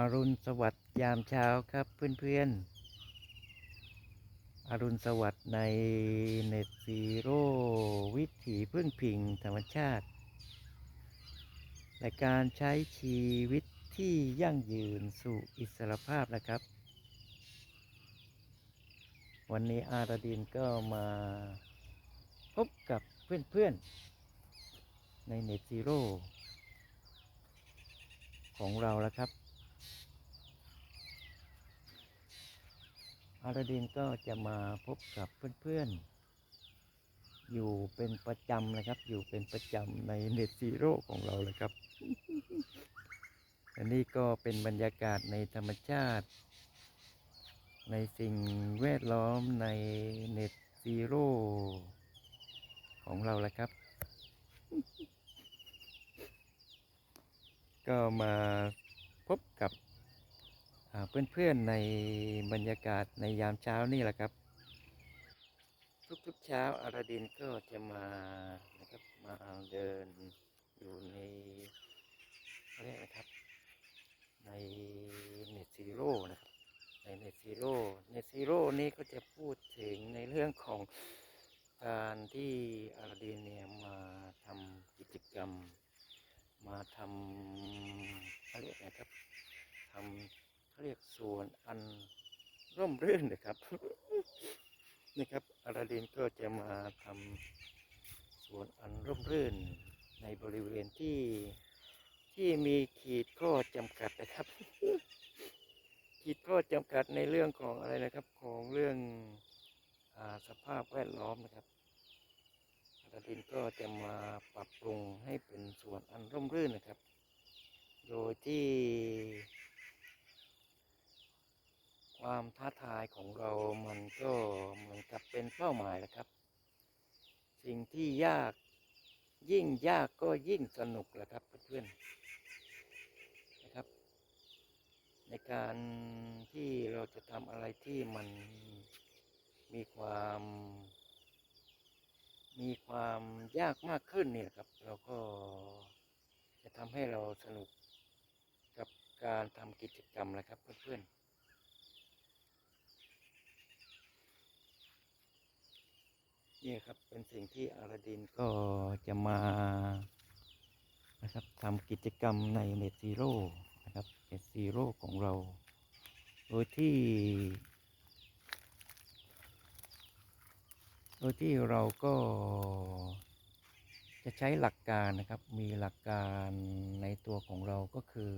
อรุณสวัสดิ์ยามเช้าครับเพื่อนๆ อรุณสวัสดิ์ในเน็ตซีโร่วิถีพึ่งพิงธรรมชาติ และการใช้ชีวิตที่ยั่งยืนสู่อิสรภาพนะครับ วันนี้อาราดินก็มาพบกับเพื่อนๆ ในเน็ตซีโร่ของเราแล้วครับ อาราดินก็จะมาพบกับเพื่อนๆ อยู่เป็นประจำนะครับ อยู่เป็นประจำในเน็ตซีโร่ของเราเลยครับ อันนี้ก็เป็นบรรยากาศในธรรมชาติ ในสิ่งแวดล้อมในเน็ตซีโร่ของเราแหละครับ ก็มาพบกับ เพื่อนๆในบรรยากาศในยามเช้านี่แหละครับ ทุกๆเช้าอาราดินก็จะมานะครับมาเดินอยู่ในเขาเรียกนะครับ ในเน็ตซีโร่นะครับในเน็ตซีโร่เน็ตซีโร่นี่ก็จะพูดถึงในเรื่องของการที่อาราดินเนี่ยมาทำกิจกรรม มาทำเขาเรียกนะครับทำ เขาเรียกสวนอันร่มรื่นนะครับนะครับอาราดินก็จะมาทำสวนอันร่มรื่นในบริเวณที่ที่มีขีดข้อจำกัดนะครับ ขีดข้อจำกัดในเรื่องของอะไรนะครับของเรื่องอสภาพแวดล้อมนะครับอาราดินก็จะมาปรับปรุงให้เป็นสวนอันร่มรื่นนะครับ โดยที่ ความท้าทายของเรามันก็เหมือนกับเป็นเป้าหมายนะครับ สิ่งที่ยากยิ่งยากก็ยิ่งสนุกแหละครับเพื่อนๆนะครับ ในการที่เราจะทำอะไรที่มันมีความ มีความยากมากขึ้นเนี่ยครับ เราก็จะทำให้เราสนุกกับการทำกิจกรรมนะครับเพื่อนๆ นี่ครับเป็นสิ่งที่อาราดินก็จะมานะครับทำกิจกรรมในเน็ตซีโร่นะครับเน็ตซีโร่ของเรา โดยที่ โดยที่เราก็จะใช้หลักการนะครับ มีหลักการในตัวของเราก็คือ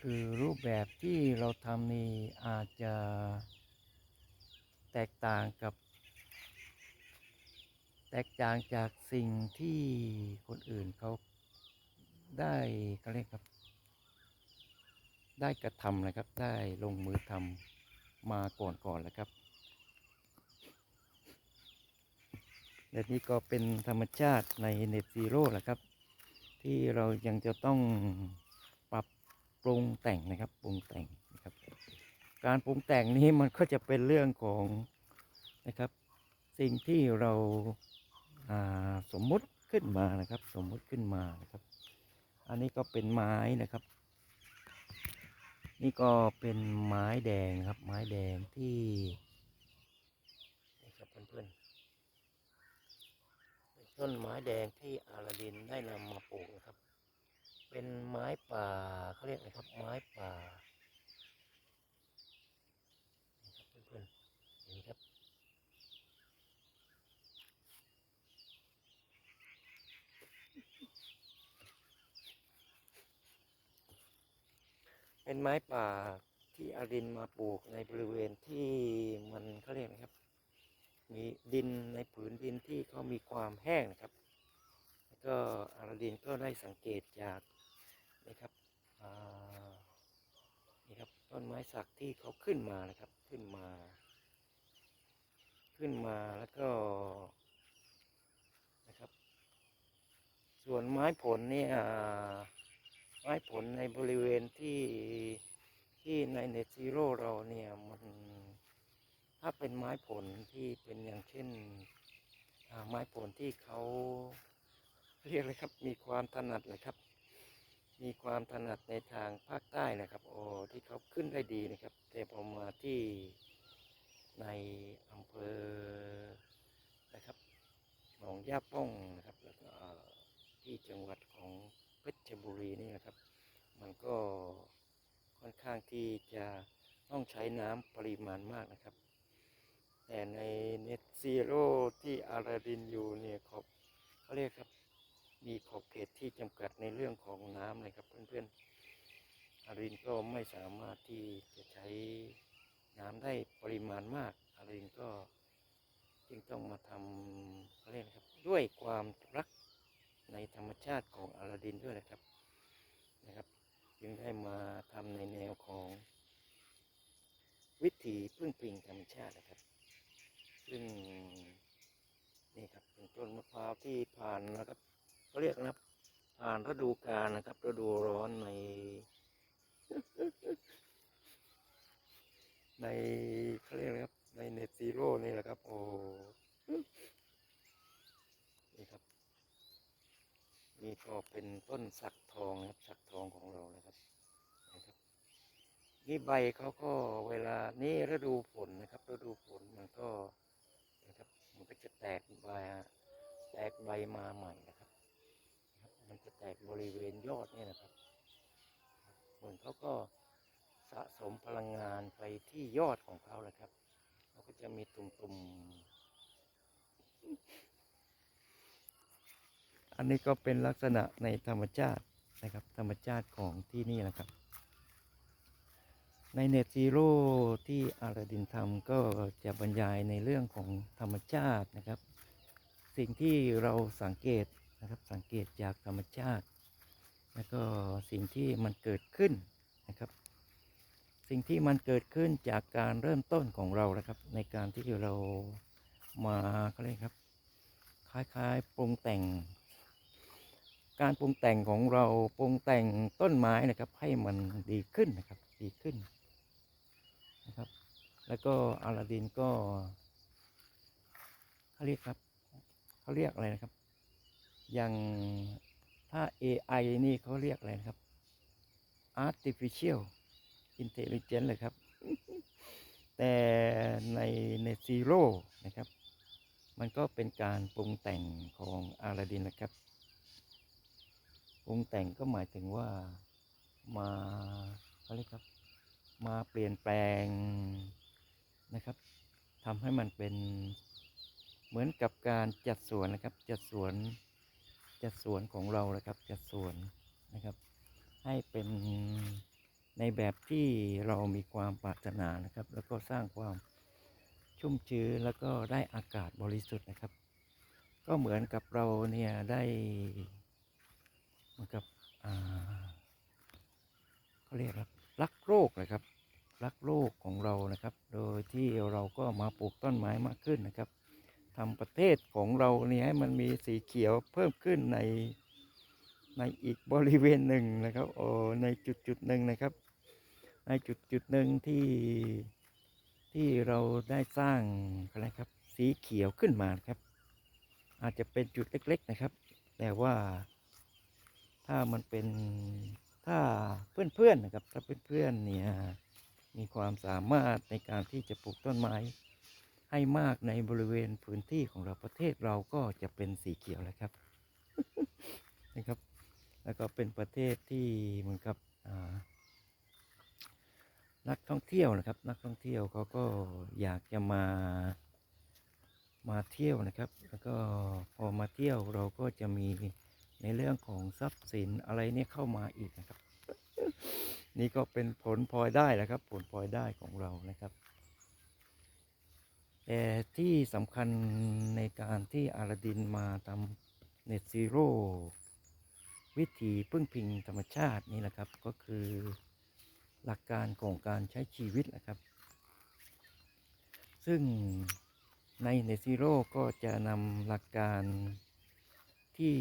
คือรูปแบบที่เราทำนี่อาจจะแตกต่างกับ แตกต่างจากสิ่งที่คนอื่นเขาได้เขาเรียกครับ ได้กระทำนะครับ ได้ลงมือทำมาก่อนก่อนแล้วครับและนี่ก็เป็นธรรมชาติในเน็ตซีโร่แหละครับ ที่เรายังจะต้องปรับปรุงแต่งนะครับปรุงแต่งนะครับ การปรุงแต่งนี้มันก็จะเป็นเรื่องของนะครับ สิ่งที่เราอ่า สมมุติขึ้นมานะครับ สมมุติขึ้นมานะครับ อันนี้ก็เป็นไม้นะครับ นี่ก็เป็นไม้แดงครับ ไม้แดงที่นี่ครับเพื่อนๆเป็นต้นไม้แดงที่อาราดินได้นำมาปลูกนะครับ เป็นไม้ป่าเขาเรียกอะไรครับ ไม้ป่านี่ครับเพื่อนๆเห็นไหมครับ เป็นไม้ป่าที่อารินมาปลูกในบริเวณที่มันเขาเรียกนะครับ มีดินในผืนดินที่เขามีความแห้งนะครับ แล้วก็อารินก็ได้สังเกตจากนะครับนี่ครับต้นไม้สักที่เขาขึ้นมานะครับขึ้นมา ขึ้นมาแล้วก็นะครับ ส่วนไม้ผลเนี่ย ไม้ผลในบริเวณที่ที่ในเน็ตซีโร่เราเนี่ยมันถ้าเป็นไม้ผลที่เป็นอย่างเช่นไม้ผลที่เขาเรียกเลยครับ มีความถนัดเลยครับ มีความถนัดในทางภาคใต้นะครับ โอ้ที่เขาขึ้นได้ดีนะครับ แต่พอมาที่ในอำเภอนะครับหนองย่าป้องนะครับ แล้วก็ที่จังหวัดของ ชรบุรีนี่นะครับ มันก็ค่อนข้างที่จะต้องใช้น้ำปริมาณมากนะครับ แต่ในเน็ตซีโร่ที่อาราดินอยู่เนี่ยขอบเขาเรียกครับ มีขอบเขตที่จำกัดในเรื่องของน้ำเลยครับเพื่อนๆอารินก็ไม่สามารถที่จะใช้น้ำได้ปริมาณมากอารินก็จึงต้องมาทำเขาเรียกครับ ด้วยความรัก ในธรรมชาติของอาราดินด้วยนะครับนะครับ จึงได้มาทำในแนวของ วิถีพึ่งพิงธรรมชาตินะครับ ซึ่งนี่ครับเป็นต้นมะพร้าวที่ผ่านนะครับเขาเรียกนะครับ ผ่านฤดูกาลนะครับฤดูร้อนในในเขาเรียกอะครับในเน็ตซีโร่นี่แหละครับ โอ้นี่ครับ นี่ก็เป็นต้นสักทองนะครับสักทองของเรานะครับนะครับ นี่ใบเขาก็เวลานี่ฤดูฝนนะครับฤดูฝนมันก็นะครับมันก็จะแตกใบแตกใบมาใหม่นะครับ มันจะแตกบริเวณยอดนี่นะครับเหมือนเขาก็สะสมพลังงานไปที่ยอดของเขาเลยครับเขาก็จะมีตุ่มๆ อันนี้ก็เป็นลักษณะในธรรมชาตินะครับ ธรรมชาติของที่นี่นะครับ ในเน็ตซีโร่ที่อาราดินทำก็จะบรรยายในเรื่องของธรรมชาตินะครับ สิ่งที่เราสังเกตนะครับสังเกตจากธรรมชาติ แล้วก็สิ่งที่มันเกิดขึ้นนะครับ สิ่งที่มันเกิดขึ้นจากการเริ่มต้นของเรานะครับ ในการที่เรามาเขาเรียกครับ คล้ายๆปรุงแต่ง การปรุงแต่งของเราปรุงแต่งต้นไม้นะครับ ให้มันดีขึ้นนะครับ ดีขึ้นนะครับ แล้วก็อาลาดินก็เขาเรียกครับเขาเรียกอะไรนะครับ อย่างถ้า AI นี่เขาเรียกอะไรนะครับ artificial intelligence เลยครับ แต่ในในซีโร่นะครับ มันก็เป็นการปรุงแต่งของอาลาดินนะครับ ปรุงแต่งก็หมายถึงว่ามาเขาเรียกครับ มาเปลี่ยนแปลงนะครับทำให้มันเป็นเหมือนกับการจัดสวนนะครับ จัดสวนจัดสวนของเรานะครับ จัดสวนนะครับ ให้เป็นในแบบที่เรามีความปรารถนานะครับ แล้วก็สร้างความชุ่มชื้นแล้วก็ได้อากาศบริสุทธิ์นะครับ ก็เหมือนกับเราเนี่ยได้ มือนกับเขาเรียกครับรักโลกนะครับ รักโลกของเรานะครับ โดยที่เราก็มาปลูกต้นไม้มากขึ้นนะครับทำประเทศของเราเนี่ยให้มันมีสีเขียวเพิ่มขึ้นในในอีกบริเวณหนึ่งนะครับโอ้ในจุดจุดหนึ่งนะครับ ในจุดจุดหนึ่งที่ที่เราได้สร้างอะไรครับ สีเขียวขึ้นมาครับ อาจจะเป็นจุดเล็ก ๆนะครับ แต่ว่า ถ้ามันเป็นถ้าเพื่อนๆนะครับ ถ้าเพื่อนๆเนี่ยมีความสามารถในการที่จะปลูกต้นไม้ ให้มากในบริเวณพื้นที่ของเราประเทศเราก็จะเป็นสีเขียวแล้วครับนะครับ แล้วก็เป็นประเทศที่เหมือนกับนักท่องเที่ยวนะครับ นักท่องเที่ยวเขาก็อยากจะมามาเที่ยวนะครับ แล้วก็พอมาเที่ยวเราก็จะมี ในเรื่องของทรัพย์สินอะไรเนี่ยเข้ามาอีกนะครับ นี่ก็เป็นผลพลอยได้แหละครับ ผลพลอยได้ของเรานะครับแต่ที่สำคัญในการที่อาลาดินมาทำเน็ตซีโร่วิธีพึ่งพิงธรรมชาตินี่แหละครับ ก็คือหลักการของการใช้ชีวิตนะครับ ซึ่งในเน็ตซีโร่ก็จะนำหลักการที่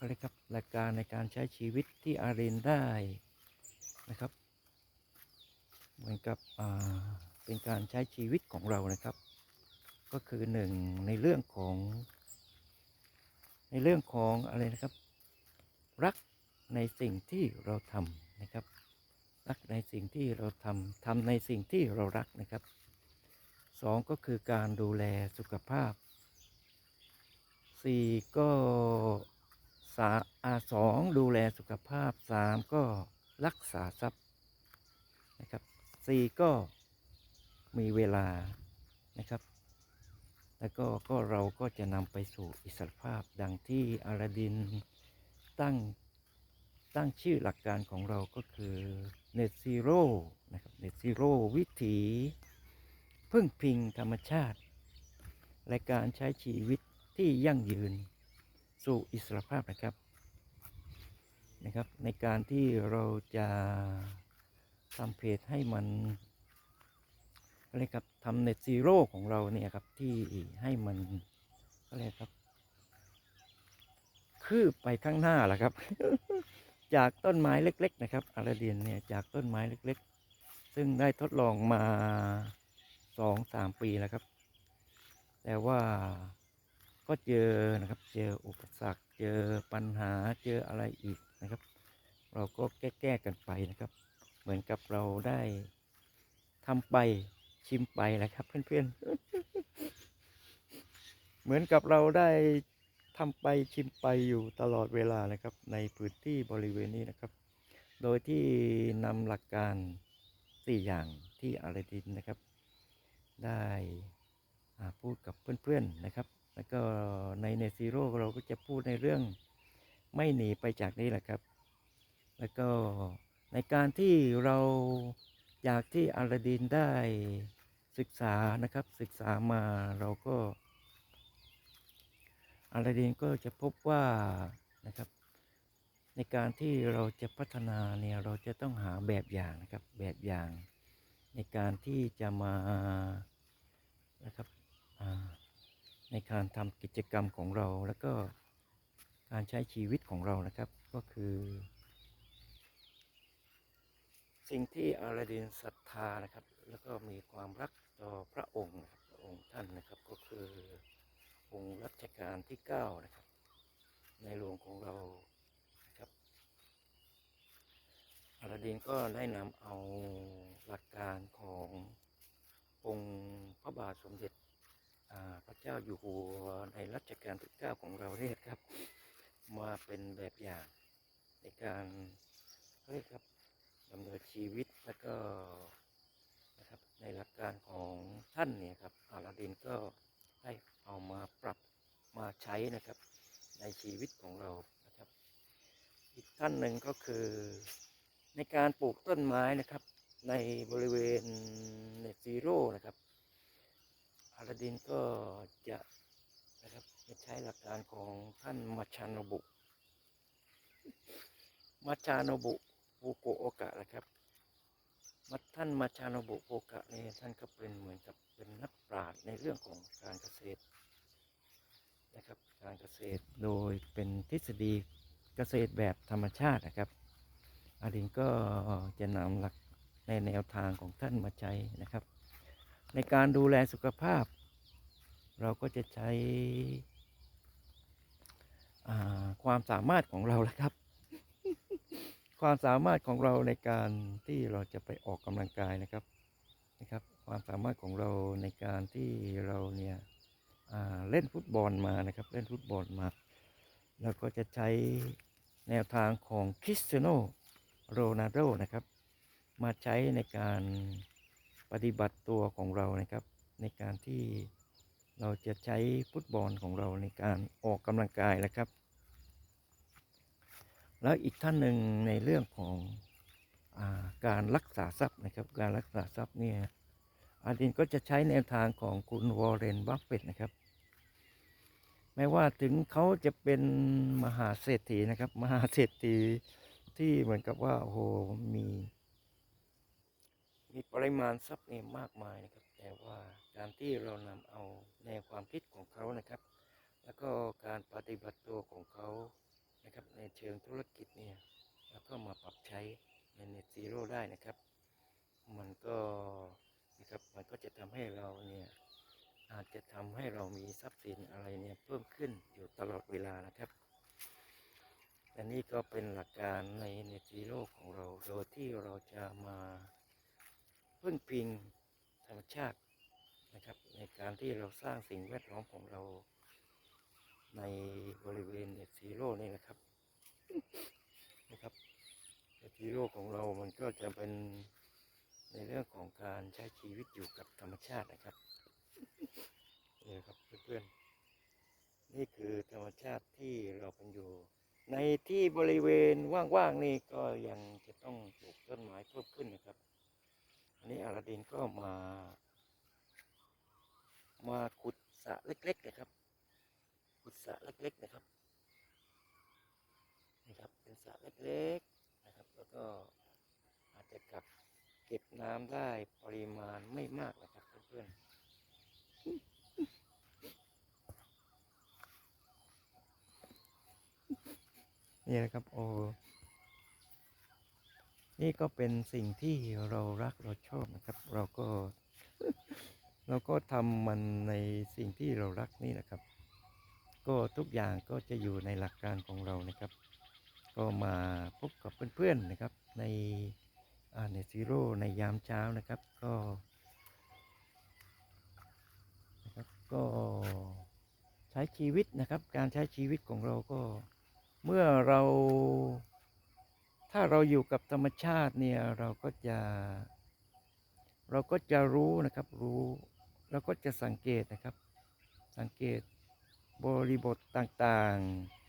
อะไรครับหลักการในการใช้ชีวิตที่อาเรนได้นะครับ เหมือนกับเป็นการใช้ชีวิตของเรานะครับ ก็คือหนึ่งในเรื่องของ ในเรื่องของอะไรนะครับ รักในสิ่งที่เราทำนะครับ รักในสิ่งที่เราทำทำในสิ่งที่เรารักนะครับสองก็คือการดูแลสุขภาพสี่ก็าอาสองดูแลสุขภาพสามก็รักษาทรัพย์นะครับสี่ก็มีเวลานะครับ แล้วก็ก็เราก็จะนำไปสู่อิสรภาพดังที่อาลาดินตั้งตั้งชื่อหลักการของเราก็คือ Net Zero นะครับ Net Zero วิถีพึ่งพิงธรรมชาติ และการใช้ชีวิตที่ยั่งยืน สู่อิสรภาพนะครับนะครับ ในการที่เราจะทำเพจให้มันอะไรครับทำเน็ตซีโร่ของเราเนี่ยครับที่ให้มันอะไรครับ คืบไปข้างหน้าแหละครับ จากต้นไม้เล็ก ๆ นะครับอาราเดียนเนี่ยจากต้นไม้เล็ก ๆ ซึ่งได้ทดลองมาสองสามปีแล้วครับ แต่ว่า ก็เจอนะครับ เจออุปสรรค เจอปัญหา เจออะไรอีกนะครับ เราก็แก้ๆกันไปนะครับ เหมือนกับเราได้ทำไปชิมไปแหละครับ เพื่อนๆ เหมือนกับเราได้ทำไปชิมไปอยู่ตลอดเวลานะครับ ในพื้นที่บริเวณนี้นะครับ โดยที่นำหลักการสี่อย่างที่อาราดินนะครับ ได้พูดกับเพื่อนๆนะครับ แล้วก็ในเนซีโร่เราก็จะพูดในเรื่องไม่หนีไปจากนี้แหละครับ แล้วก็ในการที่เราอยากที่อาลาดินได้ศึกษานะครับศึกษามาเราก็อาลาดินก็จะพบว่านะครับ ในการที่เราจะพัฒนาเนี่ยเราจะต้องหาแบบอย่างนะครับแบบอย่าง ในการที่จะมานะครับอ่า ในการทำกิจกรรมของเราแล้วก็การใช้ชีวิตของเรานะครับก็คือ สิ่งที่อาลาดินศรัทธานะครับ แล้วก็มีความรักต่อพระองค์นะครับพระองค์ท่านนะครับก็คือองค์รัชกาลที่เก้านะครับ ในหลวงของเรานะครับอาลาดินก็ได้นำเอาหลักการขององค์พระบาทสมเด็จ พระเจ้าอยู่หัวในรัชกาลที่เก้าของเราเนี่ยครับ มาเป็นแบบอย่างในการเรียกครับดำเนินชีวิตแล้วก็นะครับในหลักการของท่านเนี่ยครับอาลาดินก็ได้เอามาปรับมาใช้นะครับ ในชีวิตของเรานะครับ อีกท่านหนึ่งก็คือในการปลูกต้นไม้นะครับ ในบริเวณเนซีโร่นะครับาลาดินก็จะนะครับจะใช้หลักการของท่านมาชานบุมาชานบุฟูโกโอกะนะครับมาท่านมาชานบุโอกะเนี่ยท่านก็เป็นเหมือนกับเป็นนักปราชญ์ในเรื่องของการเกษตรนะครับ การเกษตรโดยเป็นทฤษฎีเกษตรแบบธรรมชาตินะครับอารินก็จะนำหลักในแนวทางของท่านมาใช้นะครับ ในการดูแลสุขภาพ เราก็จะใช้ความสามารถของเราแหละครับ ความสามารถของเราในการที่เราจะไปออกกำลังกายนะครับนะครับ ความสามารถของเราในการที่เราเนี่ยเล่นฟุตบอลมานะครับ เล่นฟุตบอลมาเราก็จะใช้แนวทางของคริสเตียโนโรนัลโดนะครับ มาใช้ในการ ปฏิบัติตัวของเรานะครับ ในการที่เราจะใช้ฟุตบอลของเราในการออกกำลังกายนะครับ แล้วอีกท่านหนึ่งในเรื่องของอาการรักษาทรัพย์นะครับ การรักษาทรัพย์เนี่ยอาดินก็จะใช้แนวทางของคุณวอร์เรนบัฟเฟตนะครับไม่ว่าถึงเขาจะเป็นมหาเศรษฐีนะครับ มหาเศรษฐีที่เหมือนกับว่าโอ้โหมี มีปริมาณทรัพย์เนี่มากมายนะครับ แต่ว่าการที่เรานำเอาแนวความคิดของเขานะครับ แล้วก็การปฏิบัติตัวของเขานะครับ ในเชิงธุรกิจเนี่ยแล้วก็มาปรับใช้ในเน็ตซีโร่ได้นะครับ มันก็นะครับมันก็จะทำให้เราเนี่ยอาจจะทำให้เรามีทรัพย์สินอะไรเนี่ยเพิ่มขึ้นอยู่ตลอดเวลานะครับอันนี้ก็เป็นหลักการในเน็ตซีโลกของเราโดยที่เราจะมา พึ่งพิงธรรมชาตินะครับ ในการที่เราสร้างสิ่งแวดล้อมของเราในบริเวณเนตีโลนี่นะครับนะครับเนตีโลของเรามันก็จะเป็นในเรื่องของการใช้ชีวิตอยู่กับธรรมชาตินะครับนี่ครับเพื่อนๆนี่คือธรรมชาติที่เราเป็นอยู่ ในที่บริเวณว่างๆนี่ก็ยังจะต้องปลูกต้นไม้เพิ่มขึ้นนะครับ อันนี้อาราดินก็มา มาขุดสระเล็กๆนะครับ ขุดสระเล็กๆนะครับ นี่ครับ เป็นสระเล็กๆนะครับ แล้วก็อาจจะกักเก็บน้ำได้ปริมาณไม่มากนะครับเพื่อนๆนี่นะครับ โอ้ นี่ก็เป็นสิ่งที่เรารักเราชอบนะครับ เราก็ เราก็ทำมันในสิ่งที่เรารักนี่นะครับ ก็ทุกอย่างก็จะอยู่ในหลักการของเรานะครับ ก็มาพบกับเพื่อนๆนะครับ ในอ่าในซีโร่ในยามเช้านะครับก็นะครับก็ใช้ชีวิตนะครับ การใช้ชีวิตของเราก็เมื่อเรา ถ้าเราอยู่กับธรรมชาติเนี่ยเราก็จะ เราก็จะรู้นะครับรู้เราก็จะสังเกตนะครับ สังเกตบริบทต่าง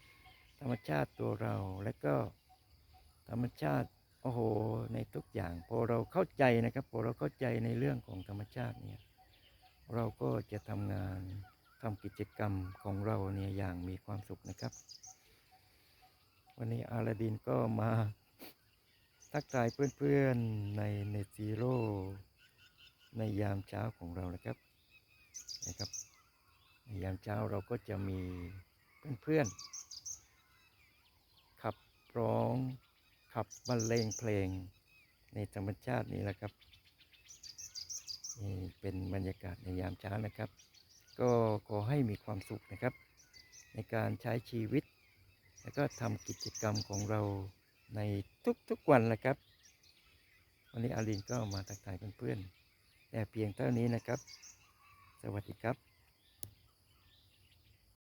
ๆ ธรรมชาติตัวเราและก็ธรรมชาติโอ้โหในทุกอย่างพอเราเข้าใจนะครับพอเราเข้าใจในเรื่องของธรรมชาติเนี่ยเราก็จะทำงานทำกิจกรรมของเราเนี่ยอย่างมีความสุขนะครับ วันนี้อาลาดินก็มา ทักทายเพื่อนๆในเนซีโร่ในยามเช้าของเรานะครับนะครับในยามเช้าเราก็จะมีเพื่อนๆขับร้องขับบรรเลงเพลงในธรรมชาตินี้แหละครับนี่เป็นบรรยากาศในยามเช้านะครับ ก็ขอให้มีความสุขนะครับ ในการใช้ชีวิต แล้วก็ทำกิจกรรมของเรา ในทุกๆวันแหละครับ วันนี้อาลินก็มาตักทายเพื่อนๆแต่เพียงเท่านี้นะครับ สวัสดีครับ